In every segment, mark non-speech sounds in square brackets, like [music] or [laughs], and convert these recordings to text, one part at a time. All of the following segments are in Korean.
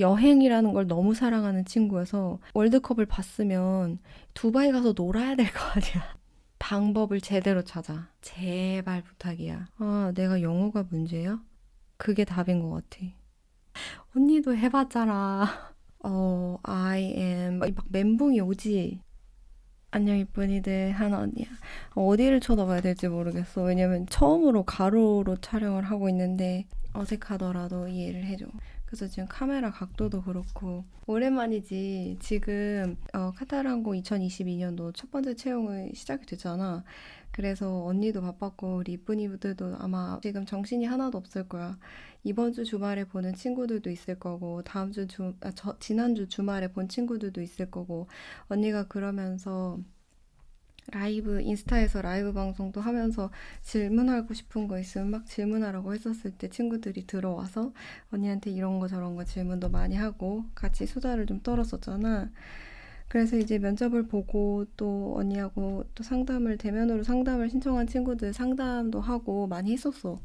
여행이라는 걸 너무 사랑하는 친구여서 월드컵을 봤으면 두바이 가서 놀아야 될 거 아니야. [laughs] 방법을 제대로 찾아. 제발 부탁이야. 아, 내가 영어가 문제야? 그게 답인 것 같아. 언니도 해봤잖아. [laughs] 어, I am. 막 멘붕이 오지. 안녕 이쁜이들 하나 언니야. 어디를 쳐다봐야 될지 모르겠어. 왜냐면 처음으로 가로로 촬영을 하고 있는데 어색하더라도 이해를 해줘. 그래서 지금 카메라 각도도 그렇고 오랜만이지. 지금 어, 카타르항공 2022년도 첫 번째 채용이 시작이 됐잖아. 그래서 언니도 바빴고 우리 이쁜이들도 아마 지금 정신이 하나도 없을 거야. 이번 주 주말에 보는 친구들도 있을 거고 다음 주 주, 아, 저, 지난주 주말에 본 친구들도 있을 거고 언니가 그러면서 라이브 인스타에서 라이브 방송도 하면서 질문하고 싶은 거 있으면 막 질문하라고 했었을 때 친구들이 들어와서 언니한테 이런 거 저런 거 질문도 많이 하고 같이 수다를 좀 떨었었잖아. 그래서 이제 면접을 보고 또 언니하고 또 상담을 대면으로 상담을 신청한 친구들 상담도 하고 많이 했었어.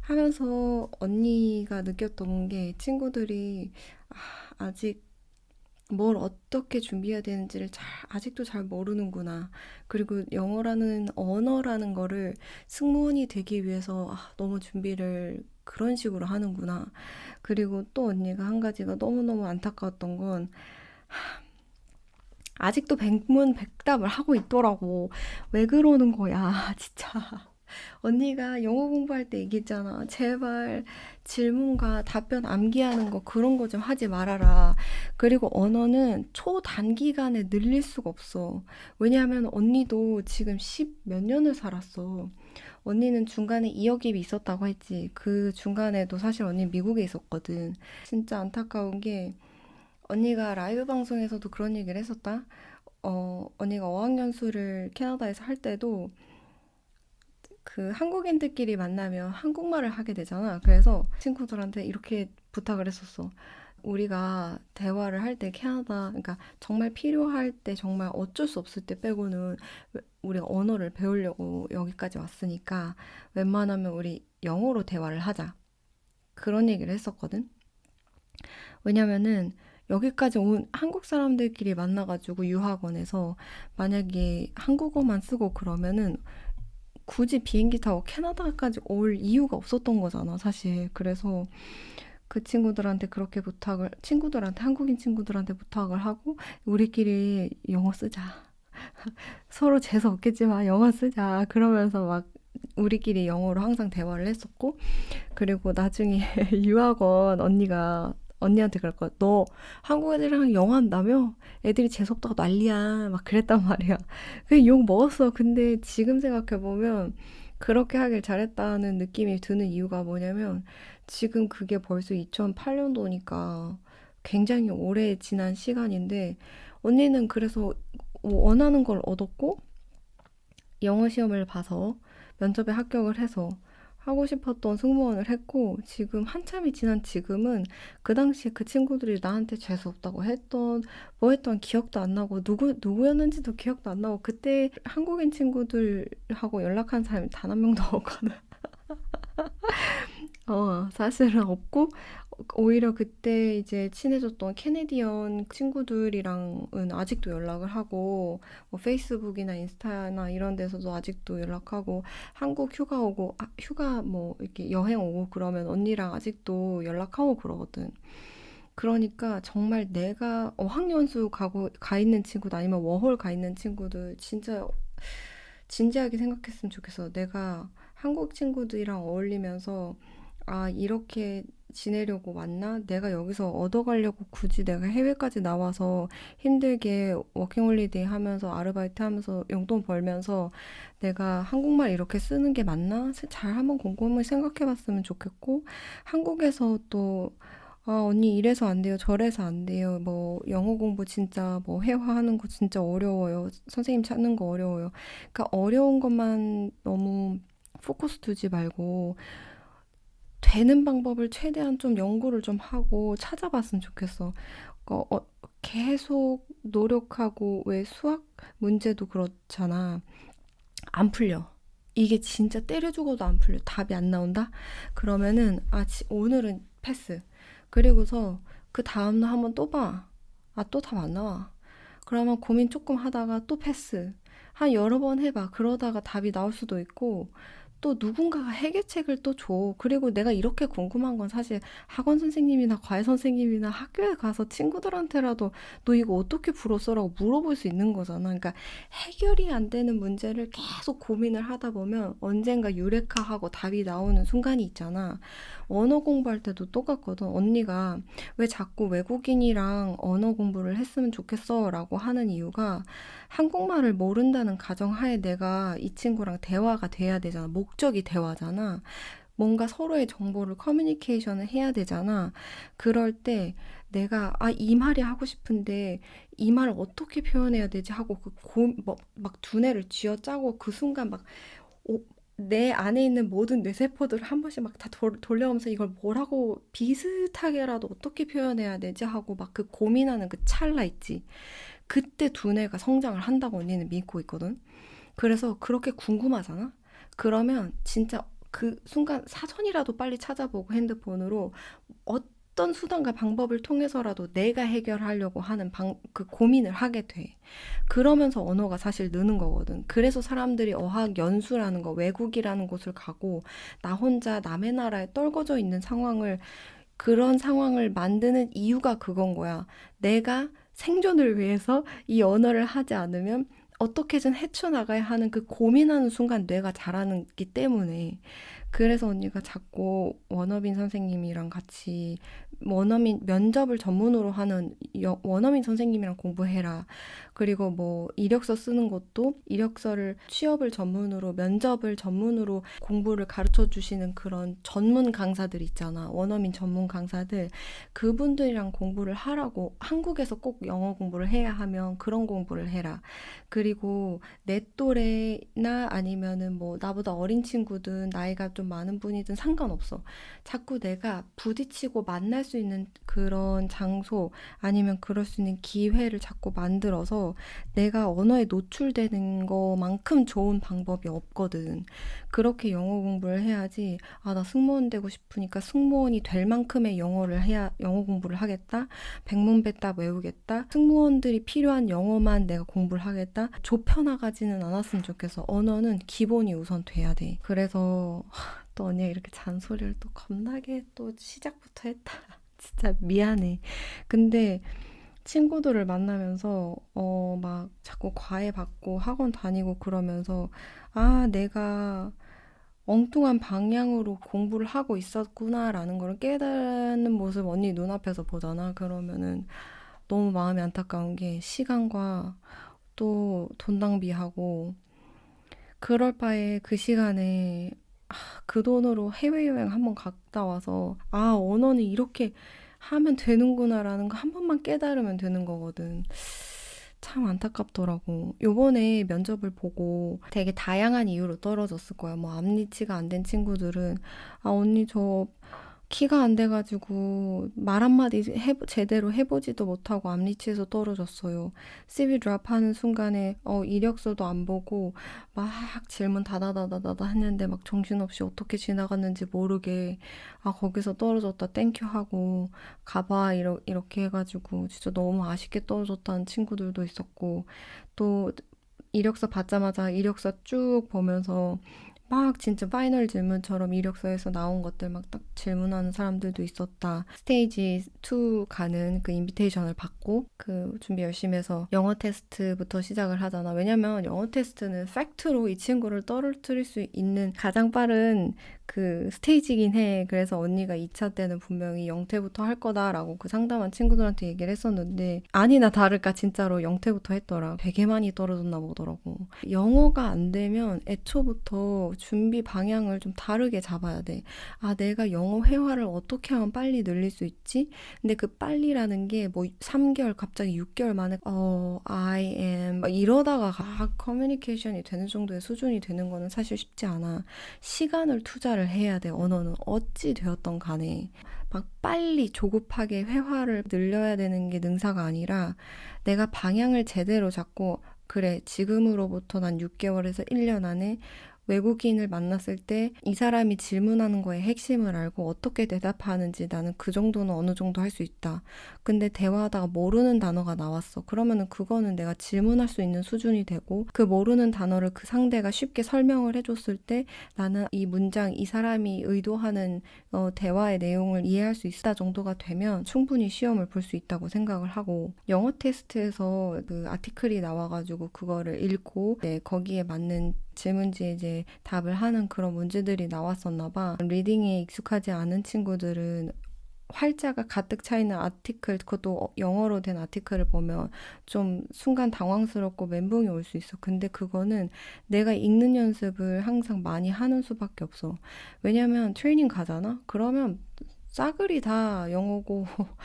하면서 언니가 느꼈던 게 친구들이 아, 아직 뭘 어떻게 준비해야 되는지를 잘, 아직도 잘 모르는구나. 그리고 영어라는 언어라는 거를 승무원이 되기 위해서 아, 너무 준비를 그런 식으로 하는구나. 그리고 또 언니가 한 가지가 너무너무 안타까웠던 건 하, 아직도 백문백답을 하고 있더라고. 왜 그러는 거야, [laughs] 진짜. [laughs] 언니가 영어 공부할 때 얘기했잖아. 제발 질문과 답변 암기하는 거 그런 거 좀 하지 말아라. 그리고 언어는 초단기간에 늘릴 수가 없어. 왜냐하면 언니도 지금 십 몇 년을 살았어. 언니는 중간에 이어깁이 있었다고 했지. 그 중간에도 사실 언니 미국에 있었거든. 진짜 안타까운 게 언니가 라이브 방송에서도 그런 얘기를 했었다. 어, 언니가 어학연수를 캐나다에서 할 때도 그 한국인들끼리 만나면 한국말을 하게 되잖아. 그래서 친구들한테 이렇게 부탁을 했었어. 우리가 대화를 할 때 캐나다, 그러니까 정말 필요할 때 정말 어쩔 수 없을 때 빼고는 우리가 언어를 배우려고 여기까지 왔으니까 웬만하면 우리 영어로 대화를 하자. 그런 얘기를 했었거든. 왜냐면은 여기까지 온 한국 사람들끼리 만나가지고 유학원에서 만약에 한국어만 쓰고 그러면은 굳이 비행기 타고 캐나다까지 올 이유가 없었던 거잖아, 사실. 그래서 그 친구들한테 그렇게 부탁을, 친구들한테, 한국인 친구들한테 부탁을 하고, 우리끼리 영어 쓰자. [laughs] 서로 재수 없겠지만 영어 쓰자. 그러면서 막 우리끼리 영어로 항상 대화를 했었고, 그리고 나중에 [laughs] 유학원 언니가 언니한테 그럴 거야. 너 한국 애들이랑 영어 한다며? 애들이 재수없다고 난리야. 막 그랬단 말이야. 그냥 욕 먹었어. 근데 지금 생각해보면 그렇게 하길 잘했다는 느낌이 드는 이유가 뭐냐면 지금 그게 벌써 2008년도니까 굉장히 오래 지난 시간인데 언니는 그래서 원하는 걸 얻었고 영어 시험을 봐서 면접에 합격을 해서 하고 싶었던 승무원을 했고 지금 한참이 지난 지금은 그 당시에 그 친구들이 나한테 재수 없다고 했던 뭐 했던 기억도 안 나고 누구 누구였는지도 기억도 안 나고 그때 한국인 친구들하고 연락한 사람이 단 한 명도 [laughs] 없거든. 어, 사실은 없고 오히려 그때 이제 친해졌던 캐네디언 친구들이랑은 아직도 연락을 하고 뭐 페이스북이나 인스타나 이런 데서도 아직도 연락하고 한국 휴가 오고 아, 휴가 뭐 이렇게 여행 오고 그러면 언니랑 아직도 연락하고 그러거든. 그러니까 정말 내가 어학연수 가고 가 있는 친구도 아니면 워홀 가 있는 친구들 진짜 진지하게 생각했으면 좋겠어. 내가 한국 친구들이랑 어울리면서 아, 이렇게 지내려고 왔나? 내가 여기서 얻어가려고 굳이 내가 해외까지 나와서 힘들게 워킹홀리데이 하면서 아르바이트 하면서 용돈 벌면서 내가 한국말 이렇게 쓰는 게 맞나? 잘 한번 곰곰이 생각해 봤으면 좋겠고, 한국에서 또, 아, 언니 이래서 안 돼요. 저래서 안 돼요. 뭐, 영어 공부 진짜 뭐, 회화하는 거 진짜 어려워요. 선생님 찾는 거 어려워요. 그러니까 어려운 것만 너무 포커스 두지 말고, 되는 방법을 최대한 좀 연구를 좀 하고 찾아봤으면 좋겠어. 어, 어, 계속 노력하고 왜 수학 문제도 그렇잖아. 안 풀려. 이게 진짜 때려 죽어도 안 풀려. 답이 안 나온다? 그러면은 아 지, 오늘은 패스. 그리고서 그 다음 날 한번 또 봐. 아, 또 답 안 나와. 그러면 고민 조금 하다가 또 패스. 한 여러 번 해봐. 그러다가 답이 나올 수도 있고, 또 누군가가 해결책을 또 줘. 그리고 내가 이렇게 궁금한 건 사실 학원 선생님이나 과외 선생님이나 학교에 가서 친구들한테라도 너 이거 어떻게 풀었어라고 물어볼 수 있는 거잖아. 그러니까 해결이 안 되는 문제를 계속 고민을 하다 보면 언젠가 유레카 하고 답이 나오는 순간이 있잖아. 언어 공부할 때도 똑같거든. 언니가 왜 자꾸 외국인이랑 언어 공부를 했으면 좋겠어 라고 하는 이유가 한국말을 모른다는 가정하에 내가 이 친구랑 대화가 돼야 되잖아. 목 적이 대화잖아. 뭔가 서로의 정보를 커뮤니케이션을 해야 되잖아. 그럴 때 내가 아, 이 말이 하고 싶은데 이 말을 어떻게 표현해야 되지 하고 그 고, 뭐, 막 두뇌를 쥐어짜고 그 순간 막 오, 내 안에 있는 모든 뇌세포들을 한 번씩 막 다 돌려오면서 이걸 뭐라고 비슷하게라도 어떻게 표현해야 되지 하고 막 그 고민하는 그 찰나 있지. 그때 두뇌가 성장을 한다고 언니는 믿고 있거든. 그래서 그렇게 궁금하잖아. 그러면 진짜 그 순간 사전이라도 빨리 찾아보고 핸드폰으로 어떤 수단과 방법을 통해서라도 내가 해결하려고 하는 방, 그 고민을 하게 돼. 그러면서 언어가 사실 느는 거거든. 그래서 사람들이 어학 연수라는 거, 외국이라는 곳을 가고 나 혼자 남의 나라에 떨궈져 있는 상황을 그런 상황을 만드는 이유가 그건 거야. 내가 생존을 위해서 이 언어를 하지 않으면 어떻게든 헤쳐나가야 하는 그 고민하는 순간 뇌가 자라는기 때문에 그래서 언니가 자꾸 원어민 선생님이랑 같이 원어민 면접을 전문으로 하는 여, 원어민 선생님이랑 공부해라. 그리고 뭐 이력서 쓰는 것도 이력서를 취업을 전문으로 면접을 전문으로 공부를 가르쳐 주시는 그런 전문 강사들 있잖아. 원어민 전문 강사들 그분들이랑 공부를 하라고 한국에서 꼭 영어 공부를 해야 하면 그런 공부를 해라. 그리고 내 또래나 아니면은 뭐 나보다 어린 친구든 나이가 좀 많은 분이든 상관없어. 자꾸 내가 부딪히고 만날 수 있는 그런 장소 아니면 그럴 수 있는 기회를 자꾸 만들어서 내가 언어에 노출되는 것만큼 좋은 방법이 없거든. 그렇게 영어 공부를 해야지. 아, 나 승무원 되고 싶으니까 승무원이 될 만큼의 영어를 해야 영어 공부를 하겠다. 백문백답 외우겠다. 승무원들이 필요한 영어만 내가 공부를 하겠다. 좁혀나가지는 않았으면 좋겠어. 언어는 기본이 우선 돼야 돼. 그래서 [laughs] 또 언니가 이렇게 잔소리를 또 겁나게 또 시작부터 했다. [laughs] 진짜 미안해. 근데 친구들을 만나면서 어 막 자꾸 과외 받고 학원 다니고 그러면서 아 내가 엉뚱한 방향으로 공부를 하고 있었구나라는 걸 깨닫는 모습 언니 눈앞에서 보잖아. 그러면은 너무 마음이 안타까운 게 시간과 또 돈 낭비하고 그럴 바에 그 시간에 아, 그 돈으로 해외여행 한번 갔다 와서 아 언어는 이렇게 하면 되는구나라는 거 한 번만 깨달으면 되는 거거든. 참 안타깝더라고. 요번에 면접을 보고 되게 다양한 이유로 떨어졌을 거야. 뭐 앞니치가 안 된 친구들은 아 언니 저 키가 안 돼가지고 말 한마디 해, 제대로 해보지도 못하고 앞니치에서 떨어졌어요. CV 드랍 하는 순간에 어, 이력서도 안 보고 막 질문 다다다다다다 했는데 막 정신없이 어떻게 지나갔는지 모르게 아 거기서 떨어졌다 땡큐 하고 가봐 이러, 이렇게 해가지고 진짜 너무 아쉽게 떨어졌다는 친구들도 있었고 또 이력서 받자마자 이력서 쭉 보면서 막 진짜 파이널 질문처럼 이력서에서 나온 것들 막 딱 질문하는 사람들도 있었다. 스테이지 2 가는 그 인비테이션을 받고 그 준비 열심히 해서 영어 테스트부터 시작을 하잖아. 왜냐면 영어 테스트는 팩트로 이 친구를 떨어뜨릴 수 있는 가장 빠른 그 스테이지긴 해. 그래서 언니가 2차 때는 분명히 영태부터 할 거다라고 그 상담한 친구들한테 얘기를 했었는데 아니나 다를까 진짜로 영태부터 했더라. 되게 많이 떨어졌나 보더라고. 영어가 안 되면 애초부터 준비 방향을 좀 다르게 잡아야 돼. 아, 내가 영어 회화를 어떻게 하면 빨리 늘릴 수 있지? 근데 그 빨리라는 게 뭐 3개월 갑자기 6개월 만에 어, I am 막 이러다가 아, 커뮤니케이션이 되는 정도의 수준이 되는 거는 사실 쉽지 않아. 시간을 투자 를 해야 돼. 언어는 어찌 되었던 간에 막 빨리 조급하게 회화를 늘려야 되는 게 능사가 아니라 내가 방향을 제대로 잡고 그래 지금으로부터 난 6개월에서 1년 안에 외국인을 만났을 때 이 사람이 질문하는 거의 핵심을 알고 어떻게 대답하는지 나는 그 정도는 어느 정도 할 수 있다. 근데 대화하다가 모르는 단어가 나왔어. 그러면은 그거는 내가 질문할 수 있는 수준이 되고 그 모르는 단어를 그 상대가 쉽게 설명을 해줬을 때 나는 이 문장, 이 사람이 의도하는 어, 대화의 내용을 이해할 수 있다 정도가 되면 충분히 시험을 볼 수 있다고 생각을 하고 영어 테스트에서 그 아티클이 나와가지고 그거를 읽고 네, 거기에 맞는 질문지에 이제 답을 하는 그런 문제들이 나왔었나 봐. 리딩에 익숙하지 않은 친구들은 활자가 가득 차 있는 아티클, 그것도 어- 영어로 된 아티클을 보면 좀 순간 당황스럽고 멘붕이 올 수 있어. 근데 그거는 내가 읽는 연습을 항상 많이 하는 수밖에 없어. 왜냐면 트레이닝 가잖아? 그러면 싸그리 다 영어고 [laughs]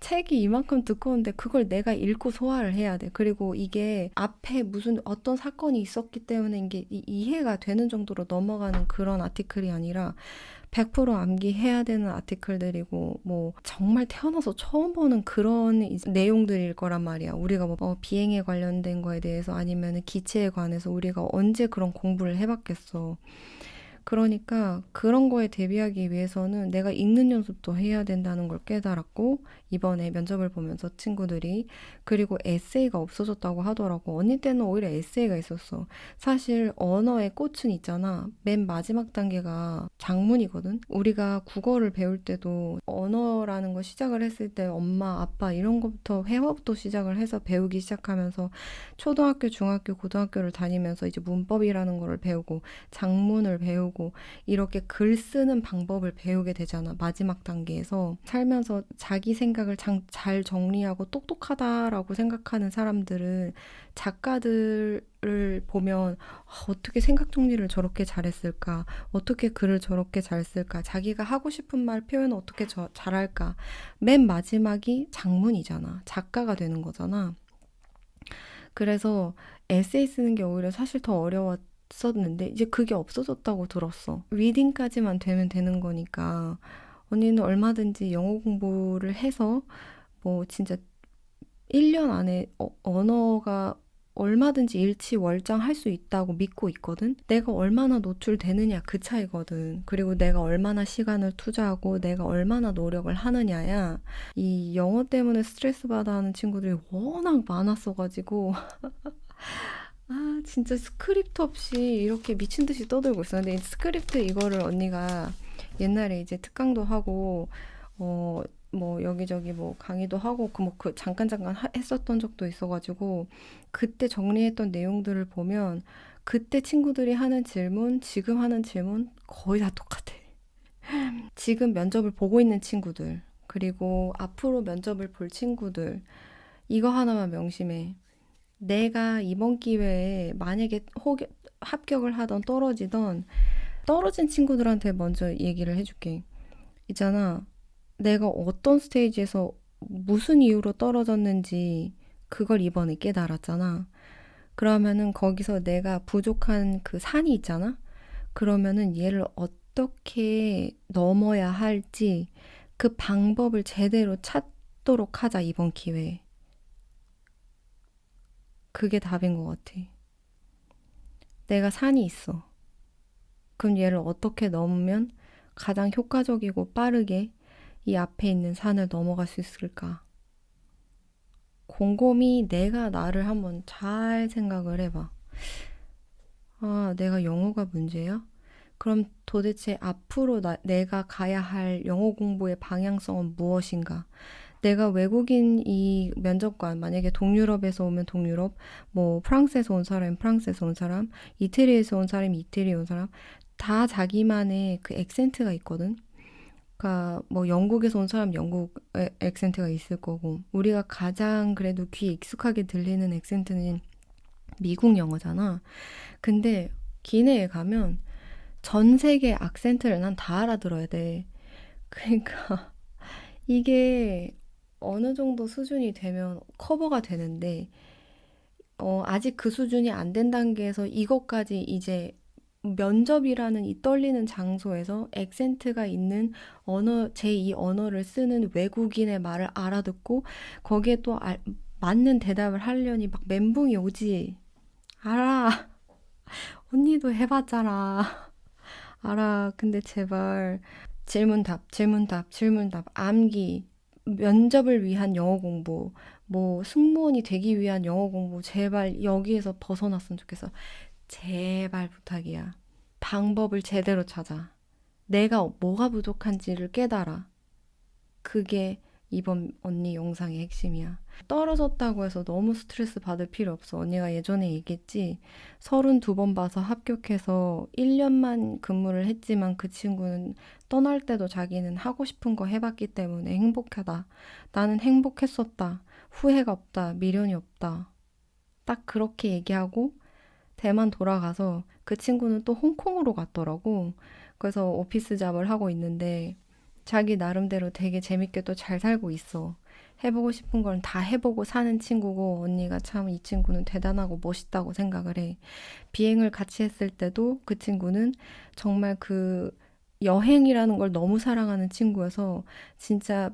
책이 이만큼 두꺼운데 그걸 내가 읽고 소화를 해야 돼. 그리고 이게 앞에 무슨 어떤 사건이 있었기 때문에 이게 이- 이해가 되는 정도로 넘어가는 그런 아티클이 아니라 100% 암기해야 되는 아티클들이고 뭐 정말 태어나서 처음 보는 그런 내용들일 거란 말이야. 우리가 뭐 어, 비행에 관련된 거에 대해서 아니면 기체에 관해서 우리가 언제 그런 공부를 해봤겠어. 그러니까 그런 거에 대비하기 위해서는 내가 읽는 연습도 해야 된다는 걸 깨달았고 이번에 면접을 보면서 친구들이 그리고 에세이가 없어졌다고 하더라고. 언니 때는 오히려 에세이가 있었어. 사실 언어의 꽃은 있잖아. 맨 마지막 단계가 작문이거든. 우리가 국어를 배울 때도 언어라는 거 시작을 했을 때 엄마, 아빠 이런 것부터 회화부터 시작을 해서 배우기 시작하면서 초등학교, 중학교, 고등학교를 다니면서 이제 문법이라는 거를 배우고 작문을 배우고 이렇게 글 쓰는 방법을 배우게 되잖아. 마지막 단계에서 살면서 자기 생각을 장- 잘 정리하고 똑똑하다라고 생각하는 사람들은 작가들 을 보면 아, 어떻게 생각 정리를 저렇게 잘했을까? 어떻게 글을 저렇게 잘 쓸까? 자기가 하고 싶은 말 표현을 어떻게 저- 잘할까? 맨 마지막이 장문이잖아. 작가가 되는 거잖아. 그래서 에세이 쓰는 게 오히려 사실 더 어려웠 었는데 이제 그게 없어졌다고 들었어. 리딩까지만 되면 되는 거니까 언니는 얼마든지 영어 공부를 해서 뭐 진짜 1년 안에 어, 언어가 얼마든지 일치월장 할 수 있다고 믿고 있거든. 내가 얼마나 노출되느냐 그 차이거든. 그리고 내가 얼마나 시간을 투자하고 내가 얼마나 노력을 하느냐야. 이 영어 때문에 스트레스 받아 하는 친구들이 워낙 많았어가지고 [laughs] 아, 진짜 스크립트 없이 이렇게 미친 듯이 떠들고 있어. 근데 이 스크립트 이거를 언니가 옛날에 이제 특강도 하고, 어, 뭐 여기저기 뭐 강의도 하고, 그 뭐 그 잠깐 잠깐 하- 했었던 적도 있어가지고, 그때 정리했던 내용들을 보면, 그때 친구들이 하는 질문, 지금 하는 질문 거의 다 똑같아. 지금 면접을 보고 있는 친구들, 그리고 앞으로 면접을 볼 친구들, 이거 하나만 명심해. 내가 이번 기회에 만약에 혹 합격을 하던 떨어지던 떨어진 친구들한테 먼저 얘기를 해줄게. 있잖아. 내가 어떤 스테이지에서 무슨 이유로 떨어졌는지 그걸 이번에 깨달았잖아. 그러면은 거기서 내가 부족한 그 산이 있잖아. 그러면은 얘를 어떻게 넘어야 할지 그 방법을 제대로 찾도록 하자, 이번 기회에. 그게 답인 것 같아. 내가 산이 있어. 그럼 얘를 어떻게 넘으면 가장 효과적이고 빠르게 이 앞에 있는 산을 넘어갈 수 있을까? 곰곰이 내가 나를 한번 잘 생각을 해봐. 아, 내가 영어가 문제야? 그럼 도대체 앞으로 나, 내가 가야 할 영어 공부의 방향성은 무엇인가? 내가 외국인 이 면접관, 만약에 동유럽에서 오면 동유럽, 뭐 프랑스에서 온 사람, 프랑스에서 온 사람, 이태리에서 온 사람이 이태리에 온 사람, 다 자기만의 그 액센트가 있거든. 그러니까 뭐 영국에서 온 사람 영국 에- 액센트가 있을 거고, 우리가 가장 그래도 귀에 익숙하게 들리는 액센트는 미국 영어잖아. 근데 기내에 가면 전 세계 악센트를 난 다 알아들어야 돼. 그러니까 [laughs] 이게 어느 정도 수준이 되면 커버가 되는데, 어, 아직 그 수준이 안 된 단계에서 이것까지 이제 면접이라는 이 떨리는 장소에서 액센트가 있는 언어, 제2 언어를 쓰는 외국인의 말을 알아듣고 거기에 또 알- 맞는 대답을 하려니 막 멘붕이 오지. 알아. [laughs] 언니도 해봤잖아. 알아. 근데 제발 질문 답, 질문 답, 질문 답, 암기, 면접을 위한 영어 공부, 뭐 승무원이 되기 위한 영어 공부, 제발 여기에서 벗어났으면 좋겠어. 제발 부탁이야. 방법을 제대로 찾아. 내가 뭐가 부족한지를 깨달아. 그게 이번 언니 영상의 핵심이야. 떨어졌다고 해서 너무 스트레스 받을 필요 없어. 언니가 예전에 얘기했지. 32번 봐서 합격해서 1년만 근무를 했지만 그 친구는 떠날 때도 자기는 하고 싶은 거 해봤기 때문에 행복하다. 나는 행복했었다. 후회가 없다. 미련이 없다. 딱 그렇게 얘기하고 대만 돌아가서 그 친구는 또 홍콩으로 갔더라고. 그래서 오피스 잡을 하고 있는데 자기 나름대로 되게 재밌게 또 잘 살고 있어. 해보고 싶은 건 다 해보고 사는 친구고 언니가 참 이 친구는 대단하고 멋있다고 생각을 해. 비행을 같이 했을 때도 그 친구는 정말 그 여행이라는 걸 너무 사랑하는 친구여서 진짜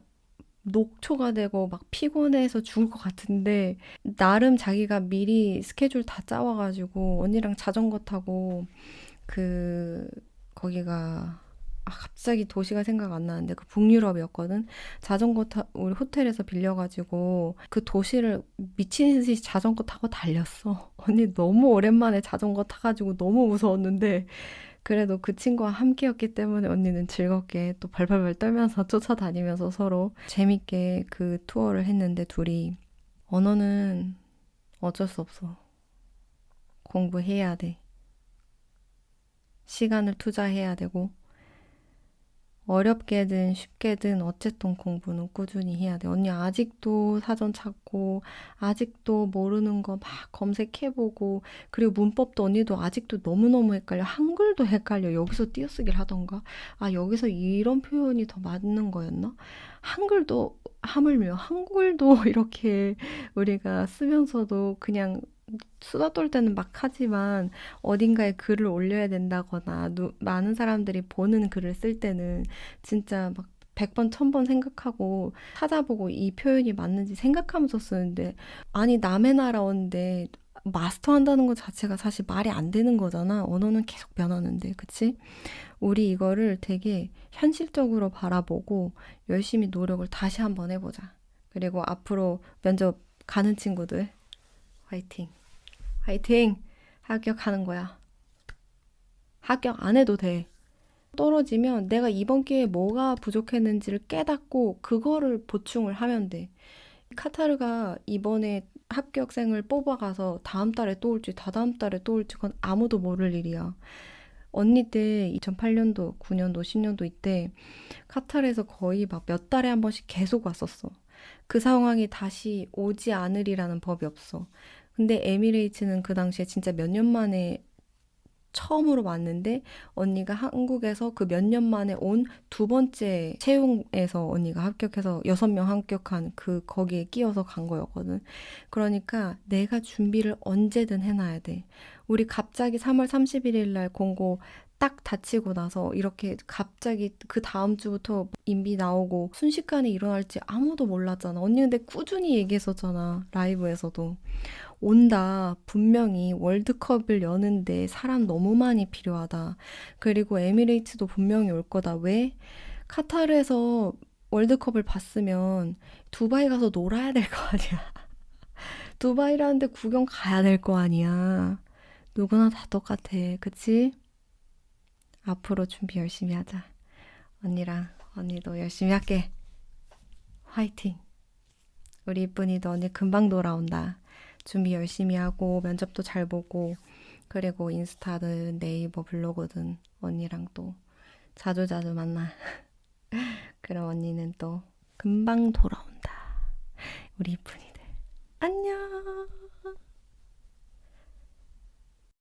녹초가 되고 막 피곤해서 죽을 것 같은데 나름 자기가 미리 스케줄 다 짜와가지고 언니랑 자전거 타고 그 거기가 아, 갑자기 도시가 생각 안 나는데 그 북유럽이었거든. 자전거 타 우리 호텔에서 빌려가지고 그 도시를 미친 듯이 자전거 타고 달렸어. [laughs] 언니 너무 오랜만에 자전거 타가지고 너무 무서웠는데 그래도 그 친구와 함께였기 때문에 언니는 즐겁게 또 발발발 떨면서 [laughs] 쫓아다니면서 서로 재밌게 그 투어를 했는데 둘이 언어는 어쩔 수 없어. 공부해야 돼. 시간을 투자해야 되고 어렵게든 쉽게든 어쨌든 공부는 꾸준히 해야 돼. 언니 아직도 사전 찾고, 아직도 모르는 거 막 검색해보고, 그리고 문법도 언니도 아직도 너무너무 헷갈려. 한글도 헷갈려. 여기서 띄어쓰기를 하던가. 아, 여기서 이런 표현이 더 맞는 거였나? 한글도 하물며 한글도 [laughs] 이렇게 우리가 쓰면서도 그냥 수다 떨 때는 막 하지만 어딘가에 글을 올려야 된다거나 누, 많은 사람들이 보는 글을 쓸 때는 진짜 막 100번, 1000번 생각하고 찾아보고 이 표현이 맞는지 생각하면서 쓰는데 아니 남의 나라 언데 마스터 한다는 것 자체가 사실 말이 안 되는 거잖아. 언어는 계속 변하는데, 그치? 우리 이거를 되게 현실적으로 바라보고 열심히 노력을 다시 한번 해보자. 그리고 앞으로 면접 가는 친구들, 화이팅! 화이팅! 합격하는 거야. 합격 안 해도 돼. 떨어지면 내가 이번 기회에 뭐가 부족했는지를 깨닫고 그거를 보충을 하면 돼. 카타르가 이번에 합격생을 뽑아가서 다음 달에 또 올지 다다음 달에 또 올지 그건 아무도 모를 일이야. 언니 때 2008년도, 9년도, 10년도 이때 카타르에서 거의 막 몇 달에 한 번씩 계속 왔었어. 그 상황이 다시 오지 않으리라는 법이 없어. 근데 에미레이츠는 그 당시에 진짜 몇 년 만에 처음으로 왔는데 언니가 한국에서 그 몇 년 만에 온 두 번째 채용에서 언니가 합격해서 여섯 명 합격한 그 거기에 끼어서 간 거였거든. 그러니까 내가 준비를 언제든 해놔야 돼. 우리 갑자기 3월 31일 날 공고 딱 다치고 나서 이렇게 갑자기 그 다음 주부터 인비 나오고 순식간에 일어날지 아무도 몰랐잖아. 언니 근데 꾸준히 얘기했었잖아. 라이브에서도. 온다. 분명히 월드컵을 여는데 사람 너무 많이 필요하다. 그리고 에미레이트도 분명히 올 거다. 왜? 카타르에서 월드컵을 봤으면 두바이 가서 놀아야 될 거 아니야. [laughs] 두바이라는데 구경 가야 될 거 아니야. 누구나 다 똑같아. 그치? 앞으로 준비 열심히 하자. 언니랑 언니도 열심히 할게. 화이팅! 우리 이쁜이도 언니 금방 돌아온다. 준비 열심히 하고 면접도 잘 보고 그리고 인스타든 네이버 블로그든 언니랑 또 자주자주 만나. [laughs] 그럼 언니는 또 금방 돌아온다. 우리 이쁜이.